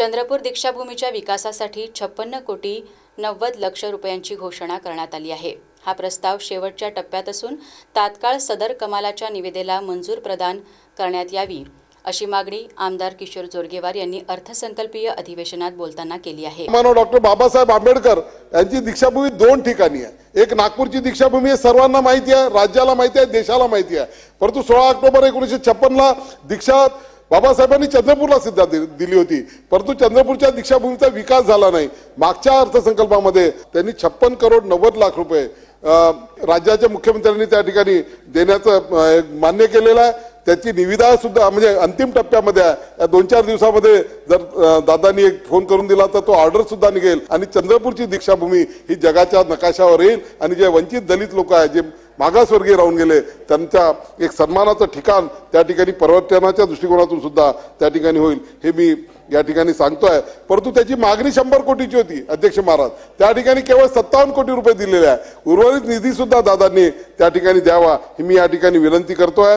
चंद्रपूर दीक्षाभूमीच्या विकासासाठी छप्पन्न कोटी नव्वद लक्ष रुपयांची घोषणा करण्यात आली आहे. हा प्रस्ताव शेवटच्या टप्प्यात असून तात्काळ सदर कमालाच्या निविदेला मंजूर प्रदान करण्यात यावी अशी मागणी आमदार किशोर जोरगेवार यांनी अर्थसंकल्पीय अधिवेशनात बोलताना केली आहे. मानव डॉक्टर बाबासाहेब आंबेडकर यांची दीक्षाभूमी दोन ठिकाणी आहे. एक नागपूरची दीक्षाभूमी आहे सर्वांना माहिती आहे राज्याला माहिती आहे देशाला माहिती आहे. परंतु सोळा ऑक्टोबर एकोणीसशे छप्पनला दीक्षा बाबासाहेबांनी चंद्रपूरला सिद्धा दिली होती. परंतु चंद्रपूरच्या दीक्षाभूमीचा विकास झाला नाही. मागच्या अर्थसंकल्पामध्ये त्यांनी छप्पन करोड नव्वद लाख रुपये राज्याच्या मुख्यमंत्र्यांनी त्या ठिकाणी देण्याचं मान्य केलेलं आहे. त्याची निविदा सुद्धा म्हणजे अंतिम टप्प्यामध्ये आहे. या दोन चार दिवसामध्ये जर दादांनी एक फोन करून दिला तर तो ऑर्डर सुद्धा निघेल. आणि चंद्रपूरची दीक्षाभूमी ही जगाच्या नकाशावर येईल. आणि जे वंचित दलित लोक आहेत जे मागासवर्गीय राहून गेले त्यांच्या एक सन्मानाचं ठिकाण त्या ठिकाणी पर्यटनाच्या दृष्टिकोनातून सुद्धा त्या ठिकाणी होईल हे मी या ठिकाणी सांगतोय. परंतु त्याची मागणी शंभर कोटीची होती अध्यक्ष महाराज. त्या ठिकाणी केवळ सत्तावन्न कोटी रुपये दिलेले आहे. उर्वरित निधी सुद्धा दादांनी त्या ठिकाणी द्यावा ही मी या ठिकाणी विनंती करतोय.